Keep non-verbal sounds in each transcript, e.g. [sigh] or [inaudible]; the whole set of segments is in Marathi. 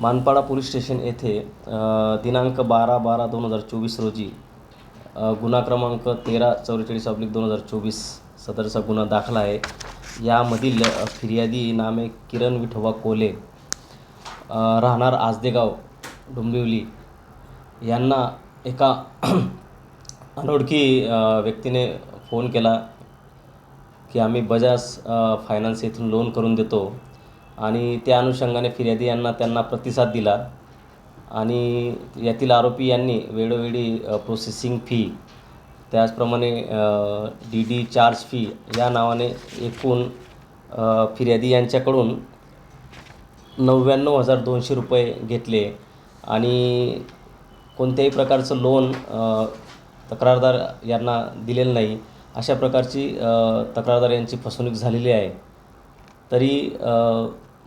मानपाडा पोलीस स्टेशन येथे दिनांक बारा बारा दोन हजार चोवीस रोजी गुन्हा क्रमांक तेरा चौवेचाळीस ऑब्लिक दोन हजार चोवीस सदरचा गुन्हा दाखला आहे. यामधील फिर्यादी नामे किरण विठोबा कोले राहणार आजदेगाव डोंबिवली. यांना एका [clears throat] अनोळखी व्यक्तीने फोन केला की आम्ही बजाज फायनान्स येथून लोन करून देतो. आणि त्या अनुषंगाने फिर्यादी यांना त्यांना प्रतिसाद दिला. आणि यातील आरोपी यांनी वेळोवेळी प्रोसेसिंग फी त्याचप्रमाणे डी डी चार्ज फी या नावाने एकूण फिर्यादी यांच्याकडून नव्याण्णव हजार दोनशे रुपये घेतले. आणि कोणत्याही प्रकारचं लोन तक्रारदार यांना दिलेलं नाही. अशा प्रकारची तक्रारदार यांची फसवणूक झालेली आहे. तरी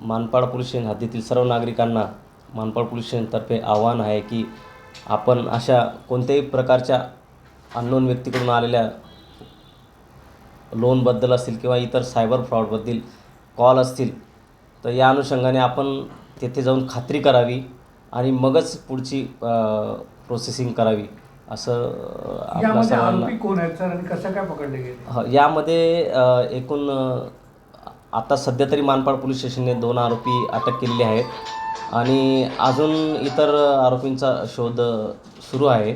मानपाड पोलीस स्टेशन हद्दीतील सर्व नागरिकांना मानपाड पोलीस स्टेशनतर्फे आव्हान आहे की आपण अशा कोणत्याही प्रकारच्या अननोन व्यक्तीकडून आलेल्या लोनबद्दल असतील किंवा इतर सायबर फ्रॉडबद्दल कॉल असतील तर या अनुषंगाने आपण तेथे जाऊन खात्री करावी आणि मगच पुढची प्रोसेसिंग करावी असं आपल्या यामध्ये सर्वांना कोण आहेत सर? आणि कसं काय पकडले गेले? ह- यामध्ये एकूण आत्ता सध्या तरी मानपाड पोलीस स्टेशनने दोन आरोपी अटक केलेले आहेत. आणि अजून इतर आरोपींचा शोध सुरू आहे.